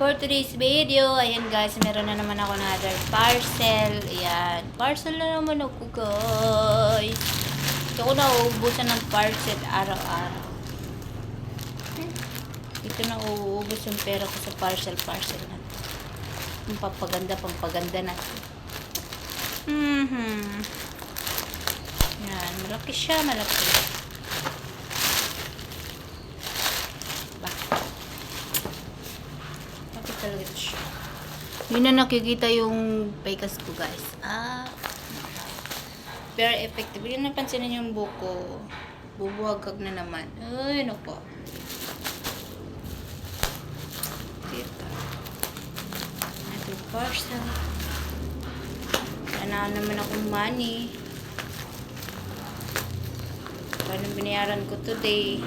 For today's video, ayan guys, meron na naman ako another parcel. Ayan, parcel na naman ako guys. Ito ko na uubusan ng parcel araw-araw. Hmm. Ito na uubos yung pera ko sa parcel-parcel na. Ang pampaganda, pampaganda na to. Mhm. Yan, malaki siya, malaki. Ba? Bakit talaga siya? Yun na nakikita yung paykas ko, guys. Ah. Very effective. Yun napansin yung buko. Bubuhagag na naman. Ay, nako. Dito. Ito parcel. Wala na naman akong money. Paano binayaran ko today?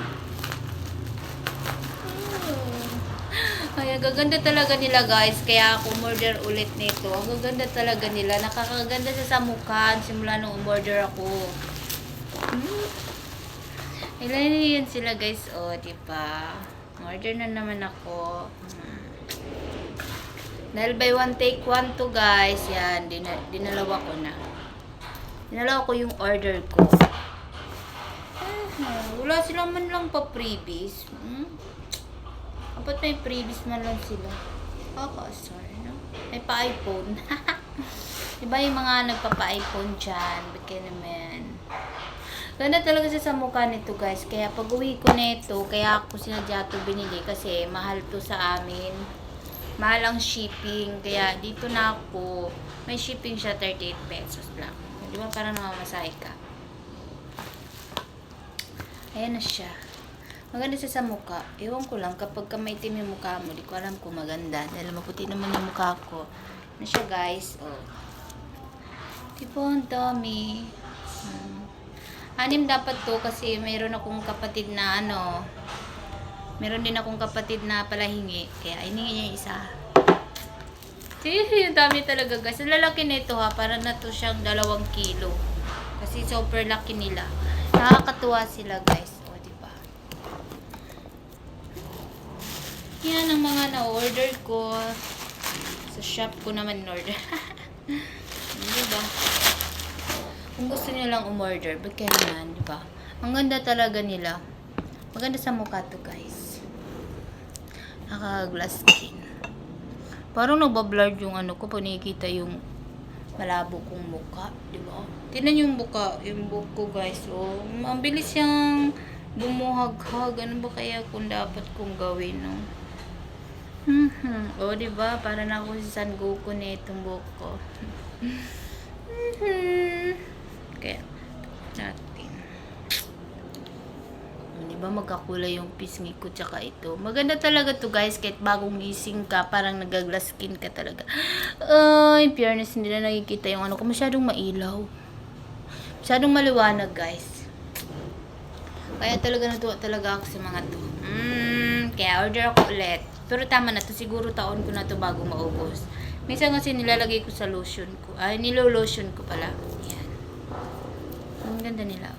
Ay, ang gaganda talaga nila guys. Kaya ako umorder ulit nito. Ang gaganda talaga nila. Nakakaganda siya sa mukha simula nung umorder ako. Hmm. Ilan yan sila guys. O, oh, diba? Order na naman ako. Hmm. Dahil by one take one to guys. Yan, dina, dinalawa ko na. Dinalawa ko yung order ko. Ah, wala silang man lang pa freebies. Hmm? Dapat may freebies man lang sila. Kakasar, no? May pa-iPhone. diba yung mga nagpapa-iPhone dyan? Ba't naman? Ganda talaga siya sa mukha nito guys. Kaya pag uwi ko nito, kaya ako sinadya to binili kasi mahal to sa amin. Mahal ang shipping. Kaya dito na ako, may shipping siya 38 pesos lang. Di ba parang namamasahe ka? Ayan na siya. Maganda siya sa mukha. Ewan ko lang, kapag ka maitim yung mukha mo, di ko alam kung maganda. Dahil maputi naman yung mukha ko. Ano siya guys? Oh. Di ba ang dami? Hmm. Anim dapat to kasi mayroon akong kapatid na ano, meron din akong kapatid na palahingi. Kaya iningi niya yung isa. Eh, yung dami talaga guys. Ang lalaki nito ha, para na to siyang dalawang kilo. Kasi super laki nila. Nakakatuwa sila guys. O, di ba? Yan ang mga na-order ko. Sa shop ko naman in-order. di ba? Kung gusto niyo lang umorder, ba't kaya naman, di ba? Ang ganda talaga nila. Maganda sa mukha to, guys. Naka-glass skin. Parang nagbablurred yung ano ko, panikita yung malabo kong mukha, di ba? Tingnan yung buka, yung buko guys. Oh, ang bilis siyang bumuhaghag. Ano ba kaya kung dapat kong gawin, no? Mhm. Oh, di ba? Para na ako si San Goku na itong buko. mhm. Kaya, natin. Di ba magkakulay yung pisngi ko tsaka ito. Maganda talaga to guys. Kahit bagong gising ka, parang nagaglass skin ka talaga. Ay, fairness, hindi na nakikita yung ano ko. Masyadong mailaw. Masyadong maliwanag guys. Kaya talaga natuwa talaga ako sa mga to. Mm, kaya order ako ulit. Pero tama na to. Siguro taon ko na to bago maubos. Minsan kasi nilalagay ko sa lotion ko. Ay, nilo-lotion ko pala. Yan. Ang ganda nila.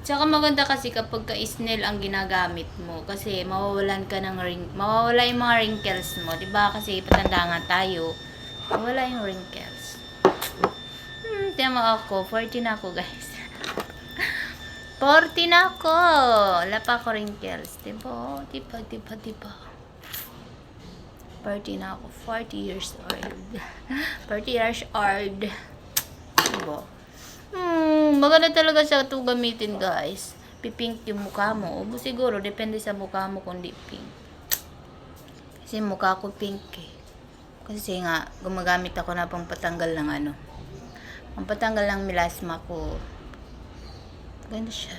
Tsaka maganda kasi kapag ka snail ang ginagamit mo kasi mawawalan ka ng ring mawawala yung mga wrinkles mo, 'di ba? Kasi patanda nga tayo. Mawala yung wrinkles. Hmm, tama ako. 40 na ako, guys. 40 na ako. Wala pa ako wrinkles. Diba? Diba, diba, diba? 40 na ako. 40 years old. 40 years old. Diba? Hmm, maganda talaga siya ito gamitin, guys. Pipink yung mukha mo. O siguro, depende sa mukha mo kung di pink. Kasi mukha ko pink eh. Kasi nga, gumagamit ako na pang patanggal ng ano. Ang patanggal ng melasma ko. Ganda siya.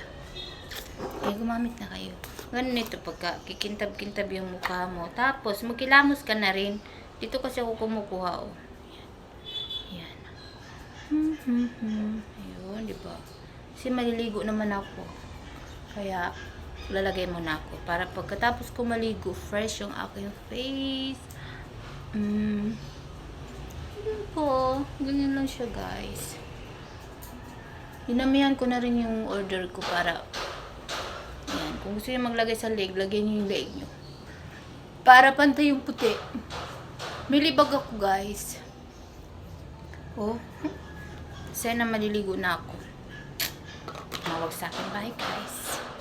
Eh, gumamit na kayo. Ganun ito pagka kikintab-kintab yung mukha mo. Tapos, magkilamos ka na rin. Dito kasi ako kumukuha, oh. Yan. Hmm, Ayun, di ba? Kasi maliligo naman ako. Kaya, lalagay mo na ako. Para pagkatapos ko maligo, fresh yung aking face. Mm. Ayun po. Ganyan lang siya, guys dinamihan ko na rin yung order ko para yan, kung gusto niyo maglagay sa leg lagay niyo yung leg niyo. Para pantay yung puti. Milibag ako guys. Oh. Sana maliligo na ako. Mawag sa akin. Bye guys.